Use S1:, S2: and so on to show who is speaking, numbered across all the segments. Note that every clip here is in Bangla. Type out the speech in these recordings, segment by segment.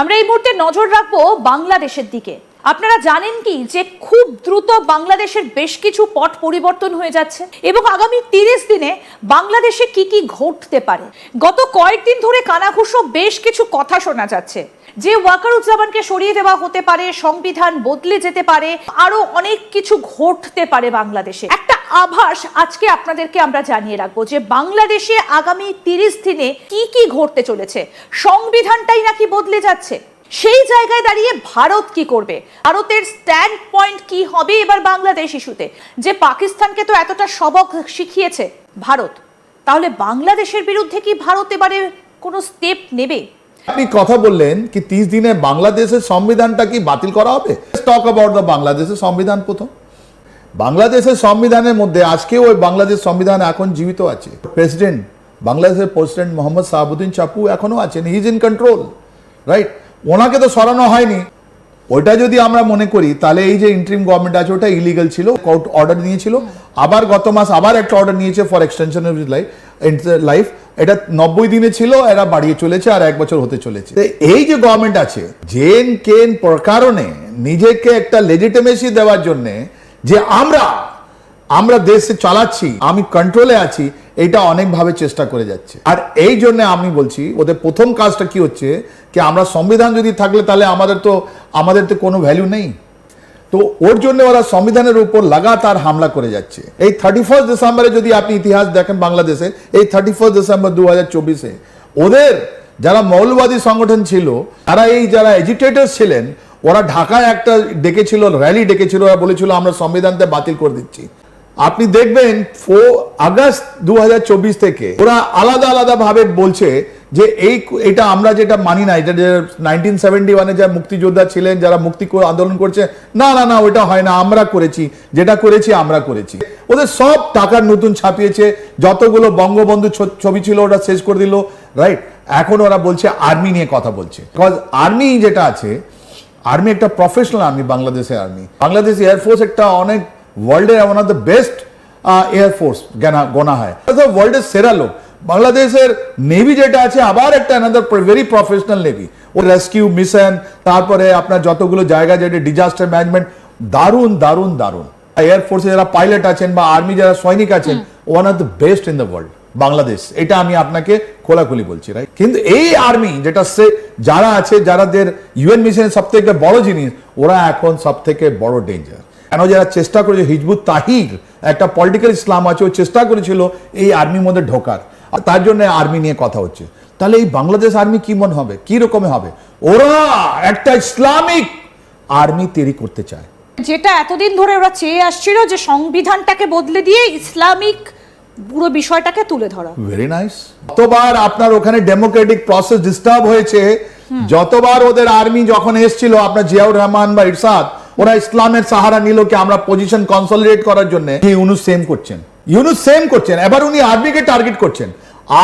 S1: আমরা এই মুহূর্তে নজর রাখব বাংলাদেশের দিকে। আপনারা জানেন কি যে খুব দ্রুত বাংলাদেশের বেশ কিছু পট পরিবর্তন হয়ে যাচ্ছে এবং আগামী তিরিশ দিনে বাংলাদেশে কি কি ঘটতে পারে? গত কয়েকদিন ধরে কানাঘুষো বেশ কিছু কথা শোনা যাচ্ছে। যে ওয়াকারুজ্জামানকে সরিয়ে দেওয়া হতে পারে, সংবিধান বদলে যেতে পারে, আরও অনেক কিছু ঘটতে পারে বাংলাদেশে। একটা আভাস আজকে আপনাদেরকে আমরা জানিয়ে রাখব যে বাংলাদেশে আগামী তিরিশ দিনে কি কি ঘটতে চলেছে? সংবিধানটাই নাকি বদলে যাচ্ছে? সেই জায়গায় দাঁড়িয়ে ভারত কি করবে? ভারতের স্ট্যান্ড পয়েন্ট কি হবে এবার বাংলাদেশ ইস্যুতে? যে পাকিস্তানকে তো এতটা সবক শিখিয়েছে ভারত, তাহলে বাংলাদেশের বিরুদ্ধে কি ভারত এবারে কোনো স্টেপ নেবে?
S2: আপনি কথা বললেন কি তিরিশ দিনে বাংলাদেশের সংবিধানটা কি বাতিল করা হবে? টক অ্যাবাউট দ্য বাংলাদেশের সংবিধান প্রথম। বাংলাদেশের সংবিধানের মধ্যে আজকে ওই বাংলাদেশ সংবিধান এখন জীবিত আছে। প্রেসিডেন্ট বাংলাদেশের প্রেসিডেন্ট মোহাম্মদ সাহাবুদ্দিন চাপু এখনও আছেন। He is in control right ওনাকে তো সরানো হয়নি। ওইটা যদি আমরা মনে করি, তাহলে এই যে ইন্ট্রিম গভর্নমেন্ট আছে, ওটা ইলিগাল ছিল কোর্ট অর্ডার নিয়েছিল। আবার গত মাস আবার একটা অর্ডার নিয়েছে for extension of life life এটা নব্বই দিনে ছিল, এরা বাড়িয়ে চলেছে আর এক বছর হতে চলেছে। এই যে গভর্নমেন্ট আছে, জেন কেন কারণে নিজেকে একটা লেজিটিমেসি দেওয়ার জন্য যে আমরা আমরা দেশে চালাচ্ছি, আমি কন্ট্রোলে আছি, এটা অনেকভাবে চেষ্টা করে যাচ্ছে। আর এই জন্য আমি বলছি, ওদের প্রথম কাজটা কি হচ্ছে, কি আমরা সংবিধান যদি থাকলে তাহলে আমাদের তো আমাদের তো কোনো ভ্যালু নেই। তো ওর জন্য ওরা সংবিধানের উপর লাগাতার হামলা করে যাচ্ছে। এই থার্টি ফার্স্ট ডিসেম্বরে যদি আপনি ইতিহাস দেখেন বাংলাদেশে, এই থার্টি ফার্স্ট ডিসেম্বর দু হাজার চব্বিশে, ওদের যারা মৌলবাদী সংগঠন ছিল, তারা এই যারা এজিটেটার ছিলেন ওরা ঢাকায় একটা ডেকেছিল র্যালি ডেকেছিল, ওরা বলেছিল, আমরা সংবিধানটা বাতিল করে দিচ্ছি। আপনি দেখবেন ফো আগস্ট দু থেকে ওরা আলাদা আলাদা ভাবে বলছে যে এই এটা আমরা যেটা মানি না, এটা যে নাইনটিন সেভেন্টি ওয়ানে যা মুক্তিযোদ্ধা ছিলেন, যারা মুক্তি আন্দোলন করছে, না না না, ওটা হয় না, আমরা করেছি, যেটা করেছি, আমরা করেছি। ওদের সব টাকার নতুন ছাপিয়েছে, যতগুলো বঙ্গবন্ধু ছবি ছিল ওটা শেষ করে দিল রাইট এখন ওরা বলছে আর্মি নিয়ে কথা বলছে। বিকজ আর্মি যেটা আছে আর্মি একটা প্রফেশনাল আর্মি বাংলাদেশের আর্মি বাংলাদেশ এয়ারফোর্স একটা অনেক ওয়ার্ল্ডের one of the best air force গোনা হয়। ওয়ার্ল্ডের সেরা লোক। বাংলাদেশের নেভি যেটা আছে আবার একটা অ্যানাদার ভেরি প্রফেশনাল নেভি ও রেস্কিউ মিশন তারপরে আপনার যতগুলো জায়গা যেটা ডিজাস্টার ম্যানেজমেন্ট দারুণ দারুণ দারুণ। এয়ারফোর্সে যারা পাইলট আছেন বা আর্মি যারা সৈনিক আছেন one of the best in the world Bangladesh, এটা আমি আপনাকে খোলাখুলি বলছি রাইট কিন্তু এই আর্মি যেটা সে, যারা আছে, যারাদের ইউএন মিশনের সব থেকে বড় জিনিস, ওরা এখন সব থেকে বড় ডেঞ্জার কেন যারা চেষ্টা করেছে, হিজবুত তাহির, একটা পলিটিক্যাল ইসলাম আছে, ও চেষ্টা করেছিল এই আর্মির মধ্যে ঢোকার। আর তার জন্য আর্মি নিয়ে কথা হচ্ছে। তাহলে এই বাংলাদেশ আর্মি কি মন হবে? কি রকমে হবে? ওরা একটা ইসলামিক আর্মি তৈরি করতে চায়।
S1: যেটা এতদিন ধরে ওরা চেয়ে আসছিল যে সংবিধানটাকে বদলে দিয়ে ইসলামিক পুরো বিষয়টাকে তুলে ধরা।
S2: ভেরি নাইস যতবার আপনার ওখানে ডেমোক্রেটিক প্রসেস ডিস্টার্ব হয়েছে যতবার ওদের আর্মি যখন এসেছিল আপনার জিয়াউর রহমান বা ইরশাদ ওরা ইসলামের সাহারা নিল কি আমরা পজিশন কনসলিডেট করার জন্য? ইউনুস সেম করছেন। ইউনুস সেম করছেন। এবার উনি আর্মিকে টার্গেট করছেন।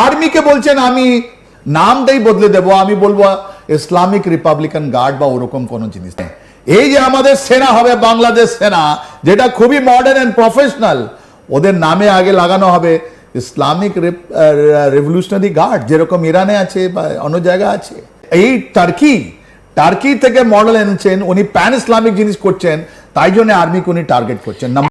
S2: আর্মিকে বলছেন আমি নামটাই বদলে দেব। আমি বলব ইসলামিক রিপাবলিকান গার্ড বা ওরকম কোন জিনিস নেই। এই যে আমাদের সেনা হবে বাংলাদেশ সেনা যেটা খুবই মডার্ন এন্ড প্রফেশনাল ওদের নামে আগে লাগানো হবে। ইসলামিক রেভলিউশনারি গার্ড যেরকম ইরানে আছে বা অন্য জায়গা আছে। এই টার্কি টার্কি থেকে মডেল এনেছেন, উনি প্যান ইসলামিক জিনিস করছেন, তাই জন্য আর্মিকে উনি টার্গেট করছেন।